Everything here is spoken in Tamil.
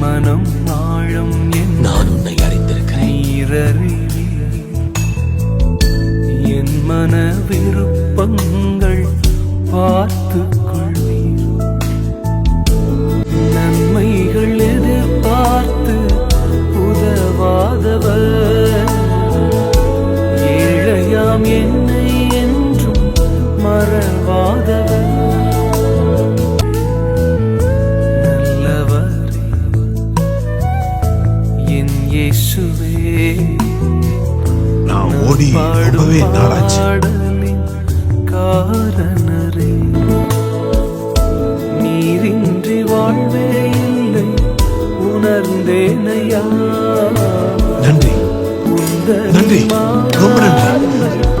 மனம் ஆழம் என் நான் உன்னை அறிந்திருக்கிறேன். என் மன விருப்பங்கள் பார்த்து நன்மைகள் எதிர்பார்த்து உதவாதவர். ஏழையாம் என்னை இயேசுவே நான் ஓடி ரொம்பவே நாளாச்சு காரணரே நீரின்றி வாழ்வே இல்லை உணர்ந்தேனையா நன்றி நன்றி. ரொம்ப நன்றி.